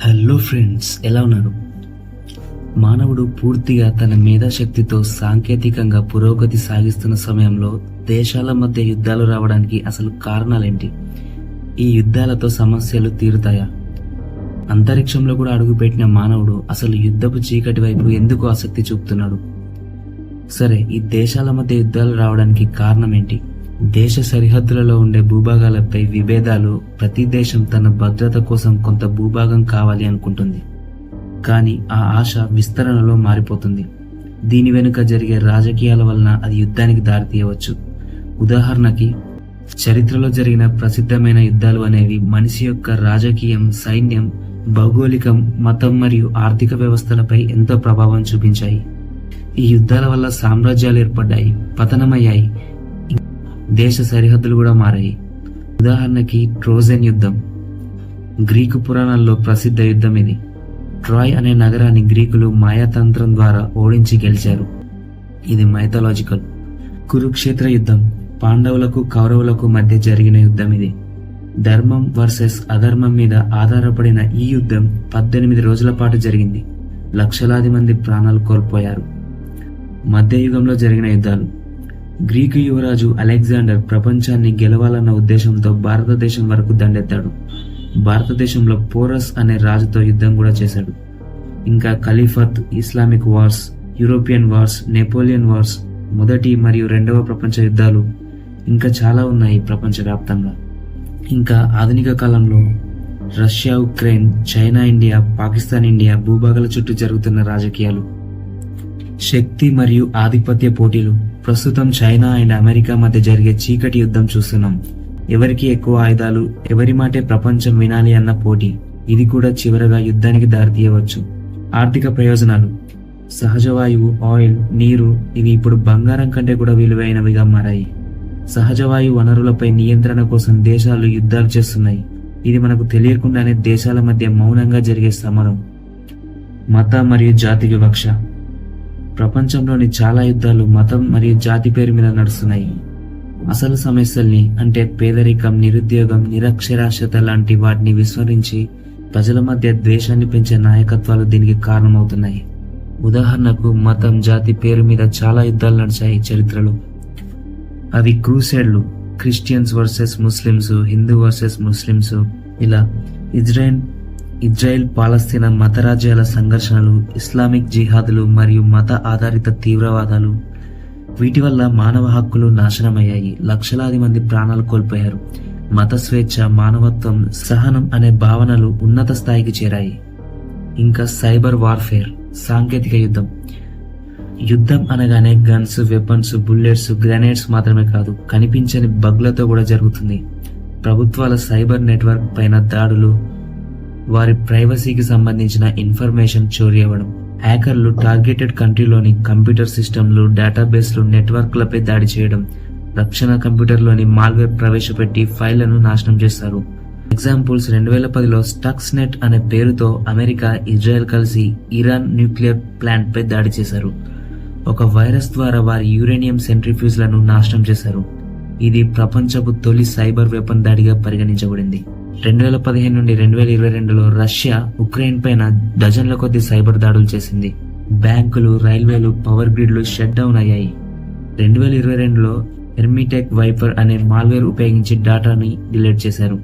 Hello friends ఎలా ఉన్నారు? మానవుడు పూర్తిగా తన మేధాశక్తితో సాంకేతికంగా పురోగతి సాగిస్తున్న సమయంలో దేశాల మధ్య యుద్ధాలు రావడానికి అసలు కారణాలేంటి? ఈ యుద్ధాలతో సమస్యలు తీరుతాయా? అంతరిక్షంలో కూడా అడుగుపెట్టిన మానవుడు అసలు యుద్ధపు చీకటి వైపు ఎందుకు ఆసక్తి చూపుతున్నాడు? సరే ఈ దేశాల మధ్య యుద్ధాలు రావడానికి కారణం ఏంటి? దేశ సరిహద్దులలో ఉండే భూభాగాలపై విభేదాలు ప్రతి దేశం తన భద్రత కోసం కొంత భూభాగం కావాలి అనుకుంటుంది. కానీ ఆ ఆశ విస్తరణలో మారిపోతుంది. దీని వెనుక జరిగే రాజకీయాల వలన అది యుద్ధానికి దారితీయవచ్చు. ఉదాహరణకి చరిత్రలో జరిగిన ప్రసిద్ధమైన యుద్ధాలు అనేవి మనిషి యొక్క రాజకీయం సైన్యం భౌగోళికం మతం మరియు ఆర్థిక వ్యవస్థలపై ఎంతో ప్రభావం చూపించాయి. ఈ యుద్ధాల వల్ల సామ్రాజ్యాలు ఏర్పడ్డాయి పతనమయ్యాయి దేశ సరిహద్దులు కూడా మారాయి. ఉదాహరణకి ట్రోజన్ యుద్ధం. గ్రీకు పురాణాల్లో ప్రసిద్ధ యుద్ధం ఇది. ట్రాయ్ అనే నగరాన్ని గ్రీకులు మాయాతంత్రం ద్వారా ఓడించి గెలిచారు. ఇది మైథలాజికల్ కురుక్షేత్ర యుద్ధం. పాండవులకు కౌరవులకు మధ్య జరిగిన యుద్ధం ఇది. ధర్మం వర్సెస్ అధర్మం మీద ఆధారపడిన ఈ యుద్ధం పద్దెనిమిది రోజుల పాటు జరిగింది. లక్షలాది మంది ప్రాణాలు కోల్పోయారు. మధ్యయుగంలో జరిగిన యుద్ధాలు. గ్రీకు యువరాజు అలెగ్జాండర్ ప్రపంచాన్ని గెలవాలన్న ఉద్దేశంతో భారతదేశం వరకు దండెత్తాడు. భారతదేశంలో పోరస్ అనే రాజుతో యుద్ధం కూడా చేశాడు. ఇంకా ఖలీఫత్ Islamic wars European wars Napoleon wars మొదటి మరియు రెండవ ప్రపంచ యుద్ధాలు ఇంకా చాలా ఉన్నాయి ప్రపంచవ్యాప్తంగా ఇంకా ఆధునిక కాలంలో Russia Ukraine China India Pakistan India భూభాగాల చుట్టూ జరుగుతున్న రాజకీయాలు శక్తి మరియు ఆధిపత్య పోటీలు. ప్రస్తుతం చైనా అండ్ అమెరికా మధ్య జరిగే చీకటి యుద్ధం చూస్తున్నాం. ఎవరికి ఎక్కువ ఆయుధాలు ఎవరి మాటే ప్రపంచం వినాలి అన్న పోటీ. ఇది కూడా చివరగా యుద్ధానికి దారితీయవచ్చు. ఆర్థిక ప్రయోజనాలు. సహజ వాయువు ఆయిల్ నీరు ఇవి ఇప్పుడు బంగారం కంటే కూడా విలువైనవిగా మారాయి. సహజవాయు వనరులపై నియంత్రణ కోసం దేశాలు యుద్ధాలు చేస్తున్నాయి. ఇది మనకు తెలియకుండానే దేశాల మధ్య మౌనంగా జరిగే సమరం మత మరియు జాతి వివక్ష. ప్రపంచంలోని చాలా యుద్ధాలు మతం మరియు జాతి పేరు మీద నడుస్తున్నాయి. అసలు సమస్యల్ని అంటే పేదరికం నిరుద్యోగం నిరక్షరాస్యత లాంటి వాటిని విస్మరించి ప్రజల మధ్య ద్వేషాన్ని పెంచే నాయకత్వాలు దీనికి కారణమవుతున్నాయి. ఉదాహరణకు మతం జాతి పేరు మీద చాలా యుద్ధాలు నడిచాయి చరిత్రలో. అవి క్రూసైడ్లు Christians versus Muslims Hindu versus Muslims ఇలా ఇజ్రాయిల్ ఇజ్రాయెల్ పాలస్తీనా మత రాజ్యాల సంఘర్షణలు ఇస్లామిక్ జిహాదులు మరియు మత ఆధారిత తీవ్రవాదాలు. వీటి వల్ల మానవ హక్కులు నాశనమయ్యాయి. లక్షలాది మంది ప్రాణాలు కోల్పోయారు. మత స్వేచ్ఛ మానవత్వం సహనం అనే భావనలు ఉన్నత స్థాయికి చేరాయి. ఇంకా సైబర్ వార్ఫేర్ సాంకేతిక యుద్ధం. యుద్ధం అనగానే గన్స్ వెపన్స్ బుల్లెట్స్ గ్రెనేడ్స్ మాత్రమే కాదు కనిపించని బగ్లతో కూడా జరుగుతుంది. ప్రభుత్వాల సైబర్ నెట్వర్క్ పైన దాడులు వారి ప్రైవసీకి సంబంధించిన ఇన్ఫర్మేషన్ చోరీ అవ్వడం. హ్యాకర్లు టార్గెటెడ్ కంట్రీలోని కంప్యూటర్ సిస్టమ్లు డేటాబేస్లు నెట్వర్క్లపై దాడి చేయడం. రక్షణ కంప్యూటర్లోని మాల్వేర్ ప్రవేశపెట్టి ఫైళ్ళను నాశనం చేస్తారు. ఎగ్జాంపుల్స్ రెండు వేల పదిలో స్టక్స్ నెట్ అనే పేరుతో అమెరికా ఇజ్రాయెల్ కలిసి ఇరాన్ న్యూక్లియర్ ప్లాంట్ పై దాడి చేశారు. ఒక వైరస్ ద్వారా వారి యురేనియం సెంట్రిఫ్యూజ్లను నాశనం చేశారు. ఇది ప్రపంచపు తొలి సైబర్ వెపన్ దాడిగా పరిగణించబడింది. రెండు వేల పదిహేను నుండి రెండు వేల ఇరవై రెండులో రష్యా ఉక్రెయిన్ పైన డజన్ల కొద్ది సైబర్ దాడులు చేసింది. బ్యాంకులు రైల్వేలు పవర్ గ్రిడ్లు షట్ డౌన్ అయ్యాయి. రెండు వేల ఇరవై రెండులో ఎర్మిటెక్ వైపర్ అనే మాల్వేర్ ఉపయోగించి డేటాని డిలీట్ చేశారు.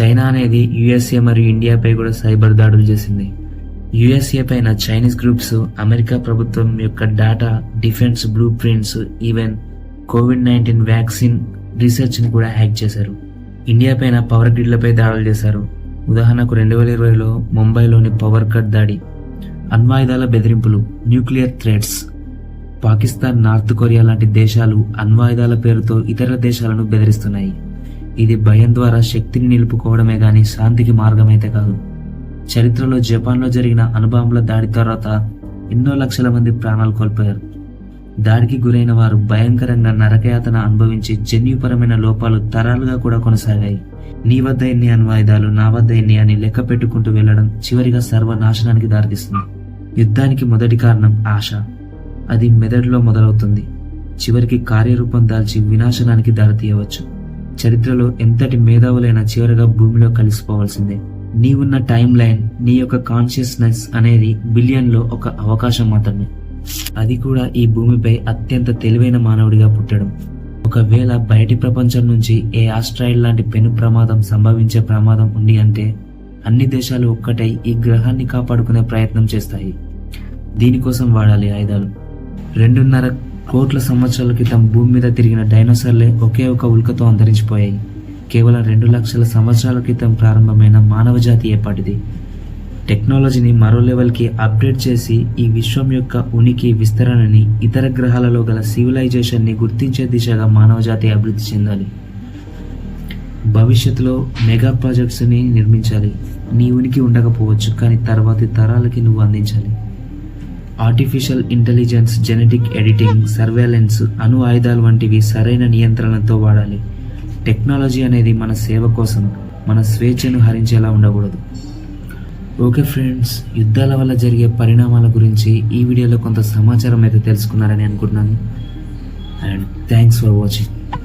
చైనా అనేది యుఎస్ఏ మరియు ఇండియాపై కూడా సైబర్ దాడులు చేసింది. యుఎస్ఏ పైన చైనీస్ గ్రూప్స్ అమెరికా ప్రభుత్వం యొక్క data defence blueprints even COVID nineteen vaccine రీసెర్చ్ని కూడా హ్యాక్ చేశారు. ఇండియా పైన పవర్ గ్రిడ్లపై దాడులు చేశారు. ఉదాహరణకు రెండు వేల ఇరవైలో ముంబైలోని పవర్ కట్ దాడి అణ్వాయుధాల బెదిరింపులు nuclear threats Pakistan North Korea లాంటి దేశాలు అణ్వాయుధాల పేరుతో ఇతర దేశాలను బెదిరిస్తున్నాయి. ఇది భయం ద్వారా శక్తిని నిలుపుకోవడమే గాని శాంతికి మార్గమైతే కాదు. చరిత్రలో జపాన్లో జరిగిన అణుబాంబుల దాడి తర్వాత ఎన్నో లక్షల మంది ప్రాణాలు కోల్పోయారు. దాడికి గురైన వారు భయంకరంగా నరకయాతన అనుభవించి జన్యుపరమైన లోపాలు తరాలుగా కూడా కొనసాగాయి. నీ వద్ద ఎన్ని అణ్వాయుధాలు నా వద్ద ఎన్ని అని లెక్క పెట్టుకుంటూ వెళ్ళడం చివరిగా సర్వనాశనానికి దారితీస్తుంది. యుద్ధానికి మొదటి కారణం ఆశ. అది మెదడులో మొదలవుతుంది. చివరికి కార్యరూపం దాల్చి వినాశనానికి దారితీయవచ్చు. చరిత్రలో ఎంతటి మేధావులైనా చివరగా భూమిలో కలిసిపోవాల్సిందే. నీవున్న టైం లైన్ నీ యొక్క కాన్షియస్నెస్ అనేది బిలియన్లో ఒక అవకాశం మాత్రమే. అది కూడా ఈ భూమిపై అత్యంత తెలివైన మానవుడిగా పుట్టడం. ఒకవేళ బయటి ప్రపంచం నుంచి ఏ ఆస్ట్రాయిడ్ లాంటి పెను ప్రమాదం సంభవించే ప్రమాదం ఉంది అంటే అన్ని దేశాలు ఒక్కటై ఈ గ్రహాన్ని కాపాడుకునే ప్రయత్నం చేస్తాయి. దీనికోసం వాడాలి ఆయుధాలు. రెండున్నర కోట్ల సంవత్సరాల క్రితం భూమి మీద తిరిగిన డైనోసార్లే ఒకే ఒక ఉల్కతో అంతరించిపోయాయి. కేవలం రెండు లక్షల సంవత్సరాల క్రితం ప్రారంభమైన మానవ జాతి ఏపాటిది టెక్నాలజీని మరో లెవెల్కి అప్డేట్ చేసి ఈ విశ్వం యొక్క ఉనికి విస్తరణని ఇతర గ్రహాలలో గల సివిలైజేషన్ని గుర్తించే దిశగా మానవజాతి అభివృద్ధి చెందాలి. భవిష్యత్తులో మెగా ప్రాజెక్ట్స్ని నిర్మించాలి. నీ ఉనికి ఉండకపోవచ్చు కానీ తర్వాతి తరాలకి నువ్వు అందించాలి. Artificial intelligence genetic editing surveillance అణు ఆయుధాలు వంటివి సరైన నియంత్రణతో వాడాలి. టెక్నాలజీ అనేది మన సేవ కోసం మన స్వేచ్ఛను హరించేలా ఉండకూడదు. ఓకే ఫ్రెండ్స్ యుద్ధాల వల్ల జరిగే పరిణామాల గురించి ఈ వీడియోలో కొంత సమాచారం అయితే తెలుసుకున్నారని అనుకుంటున్నాను. And thanks for watching.